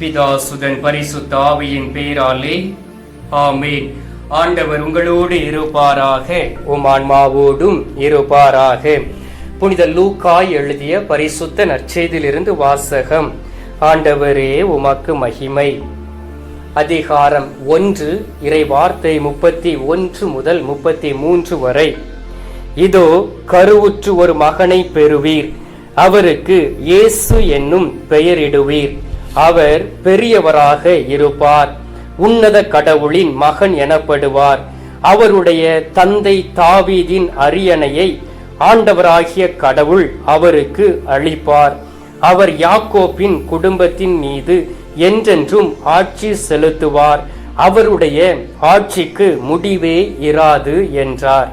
பிதாசுதன் பரிசுத்த ஆவியின் பேராலே. ஆமேன். ஆண்டவர் உங்களோடு இருப்பாராக. உம் ஆன்மாவோடும் இருப்பாராக. புனித லூக்காய் எழுதிய பரிசுத்த நற்செய்தியிலிருந்து வாசகம். ஆண்டவரே உமக்கு மகிமை. அதிகாரம் ஒன்று இறை வார்த்தை முப்பத்தி ஒன்று முதல் முப்பத்தி மூன்று வரை. இதோ கருவுற்று ஒரு மகனை பெறுவீர். அவருக்கு இயேசு என்னும் பெயரிடுவீர். அவர் பெரியவராக இருப்பார். உன்னத கடவுளின் மகன் எனப்படுவார். அவருடைய தந்தை தாவீதின் அரியணையை ஆண்டவராகிய கடவுள் அவருக்கு அளிப்பார். அவர் யாக்கோப்பின் குடும்பத்தின் மீது என்றென்றும் ஆட்சி செலுத்துவார். அவருடைய ஆட்சிக்கு முடிவே இராது என்றார்.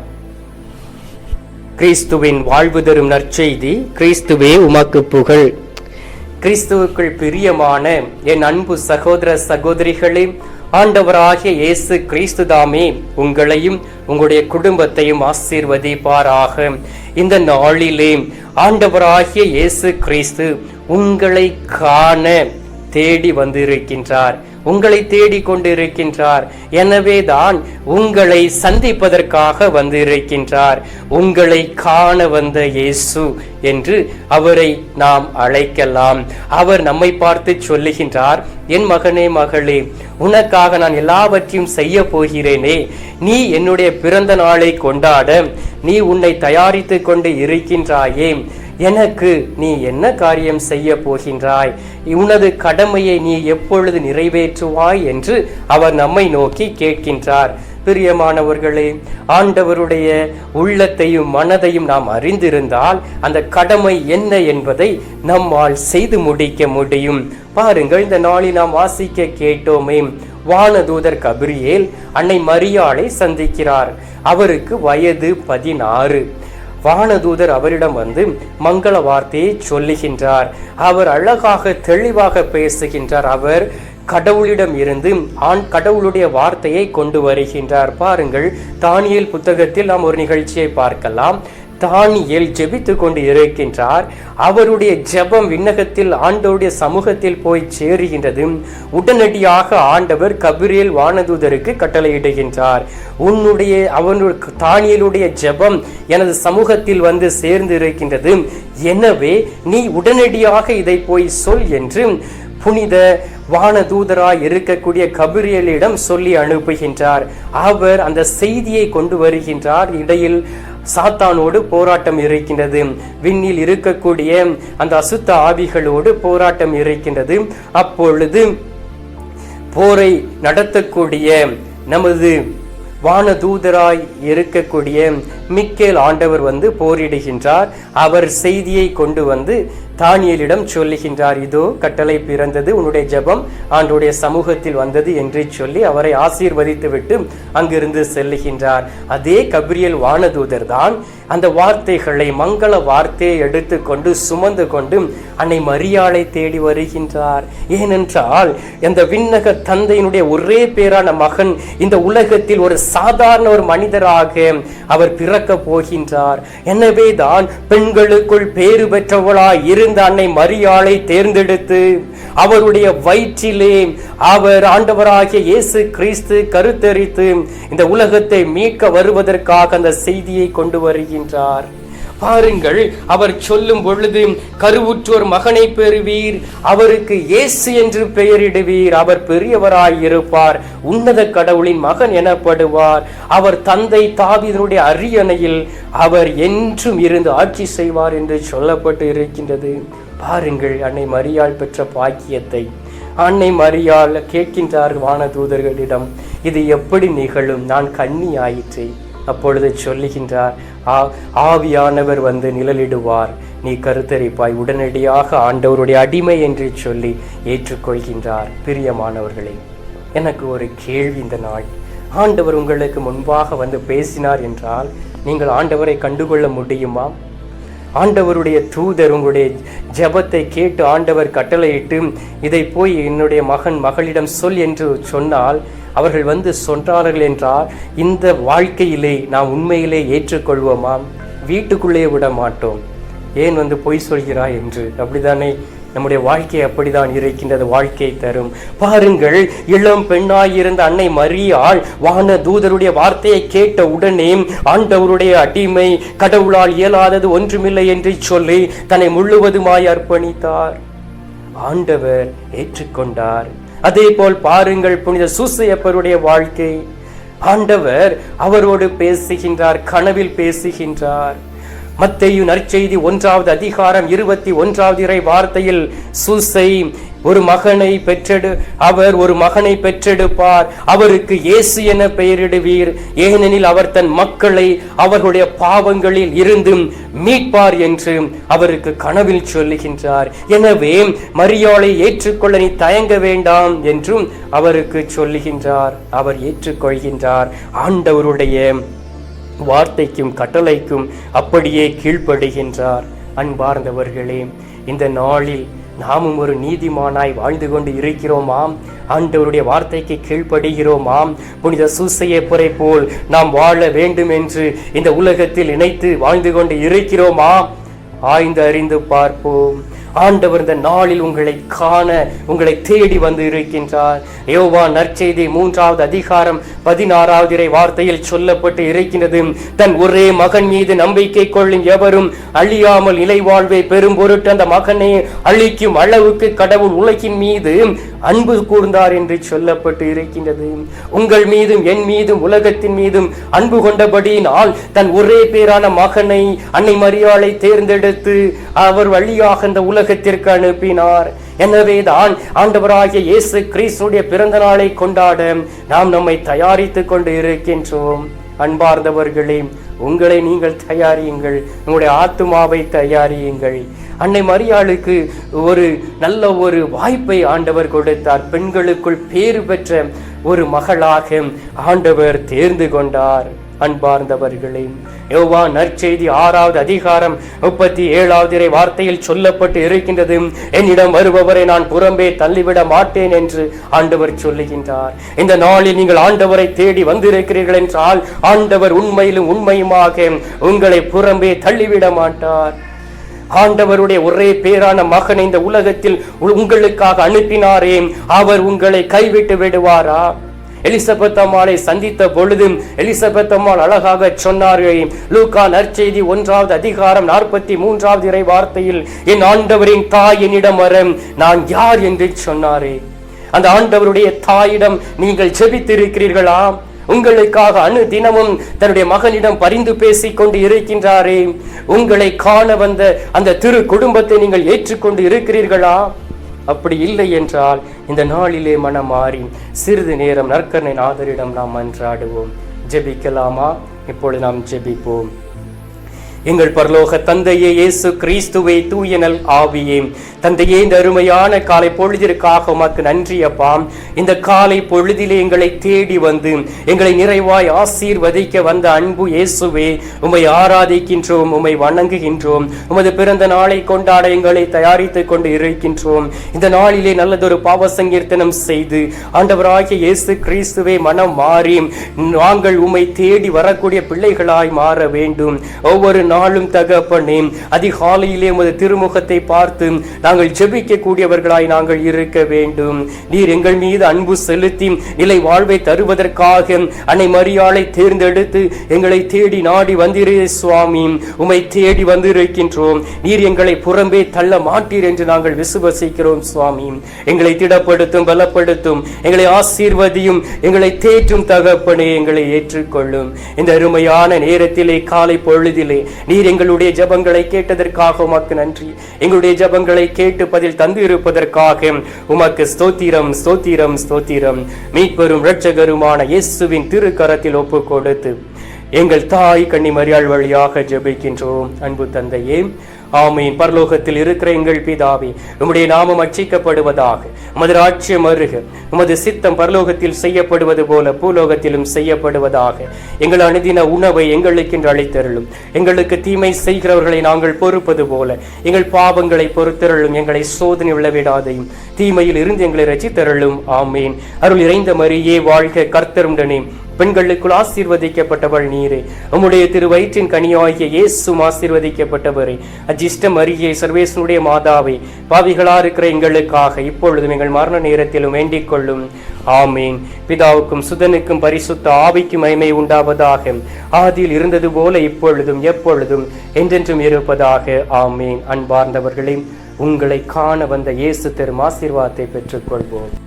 கிறிஸ்துவின் வாழ்வு தரும் நற்செய்தி கிறிஸ்துவே உமக்கு புகழ். கிறிஸ்துவுக்குள் பிரியமான என் அன்பு சகோதர சகோதரிகளே ஆண்டவராகிய இயேசு கிறிஸ்து தாமே உங்களையும் உங்களுடைய குடும்பத்தையும் ஆசீர்வதிப்பாராக. இந்த நாளிலே ஆண்டவராகிய இயேசு கிறிஸ்து உங்களை காண தேடி வந்திருக்கின்றார். உங்களை தேடி கொண்டிருக்கின்றார் எனவேதான் உங்களை சந்திப்பதற்காக வந்திருக்கின்றார். உங்களை காண வந்த இயேசு என்று அவரை நாம் அழைக்கலாம். அவர் நம்மை பார்த்து சொல்லுகின்றார் என் மகனே மகளே உனக்காக நான் எல்லாவற்றையும் செய்ய போகிறேனே. நீ என்னுடைய பிறந்த நாளை கொண்டாட. நீ உன்னை தயாரித்து கொண்டு இருக்கின்றாயே. எனக்கு நீ என்ன காரியம் செய்ய போகின்றாய்? உனது கடமையை நீ எப்பொழுது நிறைவேற்றுவாய்? என்று அவர் நம்மை நோக்கி கேட்கின்றார். பிரியமானவர்களே ஆண்டவருடைய உள்ளத்தையும் மனதையும் நாம் அறிந்திருந்தால் அந்த கடமை என்ன என்பதை நம்மால் செய்து முடிக்க முடியும். பாருங்கள் இந்த நாளில் நாம் வாசிக்க கேட்டோமே. வானதூதர் கபிரியேல் அன்னை மரியாளை சந்திக்கிறார். அவருக்கு வயது பதினாறு. வானதூதர் அவரிடம் வந்து மங்கள வார்த்தையை சொல்லுகின்றார். அவர் அழகாக தெளிவாக பேசுகின்றார். அவர் கடவுளிடம் இருந்து ஆண் கடவுளுடைய வார்த்தையை கொண்டு வருகின்றார். பாருங்கள் தானியல் புத்தகத்தில் நாம் ஒரு நிகழ்ச்சியை பார்க்கலாம். தானியல் ஜெபித்து கொண்டு இருக்கின்றார் அவருடைய ஜெபம் விண்ணகத்தில் ஆண்டவருடைய சமூகத்தில் போய் சேருகின்றது. உடனடியாக ஆண்டவர் கபிரியல் வானதூதருக்கு கட்டளையிடுகின்றார். உன்னுடைய அவனுடைய தானியலுடைய ஜெபம் எனது சமூகத்தில் வந்து சேர்ந்து இருக்கின்றது. எனவே நீ உடனடியாக இதை போய் சொல் என்று புனித வானதூதராய் இருக்கக்கூடிய கபிரியலிடம் சொல்லி அனுப்புகின்றார். அவர் அந்த செய்தியை கொண்டு வருகின்றார். இடையில் சாத்தானோடு போராட்டம் இருக்கின்றது. விண்ணில் இருக்கக்கூடிய அந்த அசுத்த ஆவிகளோடு போராட்டம் இருக்கின்றது. அப்பொழுது போரை நடத்தக்கூடிய நமது வானதூதராய் இருக்கக்கூடிய மிக்கேல் ஆண்டவர் வந்து போரிடுகின்றார். அவர் செய்தியை கொண்டு வந்து தானியலிடம் சொல்லுகின்றார் இதோ கட்டளை பிறந்தது உன்னுடைய ஜபம் ஆண்டுடைய சமூகத்தில் வந்தது என்று சொல்லி அவரை ஆசீர்வதித்துவிட்டு அங்கிருந்து செல்லுகின்றார். அதே கபிரியல் வானதூதர் தான் அந்த வார்த்தைகளை மங்கள வார்த்தையை எடுத்துக்கொண்டு சுமந்து கொண்டு அன்னை மரியாளை தேடி வருகின்றார். ஏனென்றால் இந்த விண்ணக தந்தையினுடைய ஒரே பேரான மகன் இந்த உலகத்தில் ஒரு சாதாரண ஒரு மனிதராக அவர் பிற பிறக்க போகின்றார். எனவே தான் பெண்களுக்குள் பேறு பெற்றவளாய் இருந்த அன்னை மரியாளை தேர்ந்தெடுத்து அவருடைய வயிற்றிலே அவர் ஆண்டவராகிய இயேசு கிறிஸ்து கருத்தரித்து இந்த உலகத்தை மீட்க வருவதற்காக அந்த செய்தியை கொண்டு வருகின்றார். பாருங்கள் அவர் சொல்லும் பொழுது கருவுற்றோர் மகனை பெறுவீர் அவருக்கு இயேசு என்று பெயரிடுவீர் அவர் பெரியவராய் இருப்பார் உன்னத கடவுளின் மகன் எனப்படுவார். அவர் தந்தை தாவிதனுடைய அரியணையில் அவர் என்றும் இருந்து ஆட்சி செய்வார் என்று சொல்லப்பட்டு இருக்கின்றது பாருங்கள் அன்னை மரியாள் பெற்ற பாக்கியத்தை. அன்னை மரியாள் கேட்கின்றார் வானதூதர்களிடம் இது எப்படி நிகழும்? நான் கண்ணி ஆயிற்றேன் அப்பொழுது சொல்லுகின்றார் ஆ ஆவியானவர் வந்து நிழலிடுவார். நீ கருத்தரிப்பாய். உடனடியாக ஆண்டவருடைய அடிமை என்று சொல்லி ஏற்றுக்கொள்கின்றார். பிரியமானவர்களே எனக்கு ஒரு கேள்வி இந்த நாள். ஆண்டவர் உங்களுக்கு முன்பாக வந்து பேசினார் என்றால் நீங்கள் ஆண்டவரை கண்டுகொள்ள முடியுமா? ஆண்டவருடைய தூதர் உங்களுடைய ஜெபத்தை கேட்டு ஆண்டவர் கட்டளையிட்டு இதை போய் என்னுடைய மகன் மகளிடம் சொல் என்று சொன்னால் அவர்கள் வந்து சொன்னார்கள் என்றால் இந்த வாழ்க்கையிலே நாம் உண்மையிலே ஏற்றுக்கொள்வோமாம் வீட்டுக்குள்ளே விட மாட்டோம். ஏன் வந்து பொய் சொல்கிறாய் என்று? அப்படிதானே நம்முடைய வாழ்க்கை அப்படிதான் இருக்கின்றது வாழ்க்கை தரும். பாருங்கள் இளம் பெண்ணாயிருந்த அன்னை மரியாள் வான தூதருடைய வார்த்தையை கேட்ட உடனே ஆண்டவருடைய அடிமை கடவுளால் இயலாதது ஒன்றுமில்லை என்று சொல்லி தன்னை முழுவதுமாய் அர்ப்பணித்தார். ஆண்டவர் ஏற்றுக்கொண்டார். அதே போல் பாருங்கள் புனித சூசையப்பருடைய வாழ்க்கை. ஆண்டவர் அவரோடு பேசுகின்றார் கனவில் பேசுகின்றார். மத்தையு நற்செய்தி ஒன்றாவது அதிகாரம் இருபத்தி ஒன்றாவது இறை வார்த்தையில் சூசை ஒரு மகனை பெற்றெடு அவர் ஒரு மகனை பெற்றெடுப்பார். அவருக்கு இயேசு என பெயரிடுவீர். ஏனெனில் அவர் தன் மக்களை அவர்களுடைய பாவங்களில் இருந்தும் மீட்பார் என்று அவருக்கு கனவில் சொல்லுகின்றார். எனவே மரியாளை ஏற்றுக்கொள்ள நீ தயங்க வேண்டாம் என்றும் அவருக்கு சொல்லுகின்றார். அவர் ஏற்றுக்கொள்கின்றார். ஆண்டவருடைய வார்த்தைக்கும் கட்டளைக்கும் அப்படியே கீழ்ப்படுகின்றார். அன்பார்ந்தவர்களே இந்த நாளில் நாமும் ஒரு நீதிமானாய் வாழ்ந்து கொண்டு இருக்கிறோமாம். ஆண்டவருடைய வார்த்தைக்கு கீழ்ப்படுகிறோமாம். புனித சூசையப்பரை போல் நாம் வாழ வேண்டும் என்று இந்த உலகத்தில் இணைத்து வாழ்ந்து கொண்டு இருக்கிறோமா ஆய்ந்து அறிந்து பார்ப்போம். ஆண்டவர் இந்த நாளில் உங்களை காண உங்களை தேடி வந்து இருக்கின்றார். யோவா நற்செய்தி மூன்றாவது அதிகாரம் பதினாறாவது இறை வார்த்தையில் சொல்லப்பட்டு இருக்கின்றது. தன் ஒரே மகன் மீது நம்பிக்கை கொள்ளும் எவரும் அழியாமல் நிலை வாழ்வை பெரும் பொருட்டு அந்த மகனை அழிக்கும் அளவுக்கு கடவுள் உலகின் மீது அன்பு கூர்ந்தார் என்று சொல்லப்பட்டு இருக்கின்றது. உங்கள் மீதும் என் மீதும் உலகத்தின் மீதும் அன்பு கொண்டபடியினால் தன் ஒரே பேரான மகனை அன்னை மரியாளை தேர்ந்தெடுத்து அவர் வழியாக இந்த உலகத்திற்கு அனுப்பினார். எனவேதான் ஆண்டவராகிய இயேசு கிறிஸ்துடைய பிறந்த நாளை கொண்டாட நாம் நம்மை தயாரித்து கொண்டு இருக்கின்றோம். அன்பார்ந்தவர்களே உங்களை நீங்கள் தயாரியுங்கள். உங்களுடைய ஆத்துமாவை தயாரியுங்கள். அன்னை மரியாளுக்கு ஒரு நல்ல ஒரு வாய்ப்பை ஆண்டவர் கொடுத்தார். பெண்களுக்குள் பேறு பெற்ற ஒரு மகளாக ஆண்டவர் தேர்ந்து கொண்டார். அன்பார்ந்தவர்களே யோவா நற்செய்தி ஆறாவது அதிகாரம் முப்பத்தி ஏழாவது இறை வார்த்தையில் சொல்லப்பட்டு இருக்கின்றது. என்னிடம் வருபவரை நான் புறம்பே தள்ளிவிட மாட்டேன் என்று ஆண்டவர் சொல்லுகின்றார். இந்த நாளில் நீங்கள் ஆண்டவரை தேடி வந்திருக்கிறீர்கள் என்றால் ஆண்டவர் உண்மையிலும் உண்மையுமாக உங்களை புறம்பே தள்ளிவிட மாட்டார். ஆண்டவருடைய ஒரே பேரான மகனை இந்த உலகத்தில் உங்களுக்காக அனுப்பினாரே அவர் உங்களை கைவிட்டு விடுவாரா? எலிசபெத் அம்மாளை சந்தித்த பொழுதும் எலிசபெத் அம்மாள் அழகாக சொன்னார்கள் லூகா நற்செய்தி ஒன்றாவது அதிகாரம் நாற்பத்தி மூன்றாவது இறை வார்த்தையில் என் ஆண்டவரின் தாய் என்னிடம் வர நான் யார்? என்று சொன்னாரே. அந்த ஆண்டவருடைய தாயிடம் நீங்கள் ஜெபித்திருக்கிறீர்களா? உங்களுக்காக அணு தினமும் தன்னுடைய மகனிடம் பரிந்து பேசிக் கொண்டு இருக்கின்றாரே. உங்களை காண வந்த அந்த திரு குடும்பத்தை நீங்கள் ஏற்றுக்கொண்டு இருக்கிறீர்களா? அப்படி இல்லை என்றால் இந்த நாளிலே மனம் மாறி சிறிது நேரம் நற்கர்ணை நாதரிடம் நாம் மன்றாடுவோம் ஜெபிக்கலாமா? இப்பொழுது நாம் ஜெபிப்போம். எங்கள் பரலோக தந்தையே இயேசு கிறிஸ்துவே தூயனல் ஆவியே. தந்தையே இந்த அருமையான காலை பொழுதிற்காக உமக்கு நன்றி அப்பா. இந்த காலை பொழுதிலே எங்களை தேடி வந்து எங்களை நிறைவாய் ஆசீர்வதிக்க வந்த அன்பு இயேசுவே உம்மை ஆராதிக்கின்றோம் உம்மை வணங்குகின்றோம். உமது பிறந்த நாளை கொண்டாட எங்களை தயாரித்துக் கொண்டு இருக்கின்றோம். இந்த நாளிலே நல்லதொரு பாவ சங்கீர்த்தனம் செய்து ஆண்டவராகிய இயேசு கிறிஸ்துவே மனம் மாறி நாங்கள் உம்மை தேடி வரக்கூடிய பிள்ளைகளாய் மாற வேண்டும். ஒவ்வொரு நாளும் தகப்பனே அதிகாலையிலே உமது திருமுகத்தை பார்த்து நாங்கள் ஜெபிக்க கூடியவர்களாய் நாங்கள் இருக்க வேண்டும். நீர் எங்கள் மீது அன்பு செலுத்தி நிலை வாழ்வை தருவதற்காக அன்னை மரியாளை தேர்ந்தெடுத்து எங்களை தேடி நாடி வந்திரே சுவாமி. உமை தேடி வந்திருக்கின்றோம். நீர் எங்களை புறம்பே தள்ள மாட்டீர் என்று நாங்கள் விசுவசிக்கிறோம் சுவாமி. எங்களை திடப்படுத்தும் பலப்படுத்தும் எங்களை ஆசீர்வதியும் எங்களை தேற்றும் தகப்பனே எங்களை ஏற்றுக்கொள்ளும். இந்த அருமையான நேரத்திலே காலை பொழுதிலே நீர் எங்களுடைய ஜெபங்களை கேட்டதற்காக உமக்கு நன்றி. எங்களுடைய ஜெபங்களை கேட்டு பதில் தந்து இருப்பதற்காக உமக்கு ஸ்தோத்திரம் ஸ்தோத்திரம் ஸ்தோத்திரம். மீட்பெரும் இரட்சகருமான இயேசுவின் திருக்கரத்தில் ஒப்பு கொடுத்து எங்கள் தாய் கன்னி மரியாள் வழியாக ஜெபிக்கின்றோம். அன்பு தந்தையே ஆமீன். பரலோகத்தில் இருக்கிற எங்கள் பிதாவே உம்முடைய நாமம் அச்சிக்கப்படுவதாக உமது ராட்சியம் அருக உமது சித்தம் பரலோகத்தில் செய்யப்படுவது போல பூலோகத்திலும் செய்யப்படுவதாக எங்கள் அனுதின உணவை எங்களுக்கு என்று அழைத்தருளும் எங்களுக்கு தீமை செய்கிறவர்களை நாங்கள் பொறுப்பது போல எங்கள் பாவங்களை பொறுத்தருளும். எங்களை சோதனை உள்ளவிடாதையும் தீமையில் இருந்து எங்களை ரசித்தருளும். ஆமீன். அருள் இறைந்த மரியே வாழ்க கர்த்தருடனே பெண்களுக்குள் ஆசீர்வதிக்கப்பட்டவள் நீரே. உம்முடைய திருவயிற்றின் கனியாகிய இயேசும் ஆசீர்வதிக்கப்பட்டவரே. அஜிஷ்டம் அருகே சர்வேசனுடைய மாதாவே பாவிகளா இருக்கிற எங்களுக்காக இப்பொழுதும் எங்கள் மரண நேரத்திலும் வேண்டிக் கொள்ளும். ஆமீன். பிதாவுக்கும் சுதனுக்கும் பரிசுத்த ஆவிக்கும் மகிமை உண்டாவதாக. ஆதியில் இருந்தது போல இப்பொழுதும் எப்பொழுதும் என்றென்றும் இருப்பதாக. ஆமீன். அன்பார்ந்தவர்களே உங்களை காண வந்த இயேசு தரும் ஆசீர்வாதத்தை பெற்றுக்கொள்வோம்.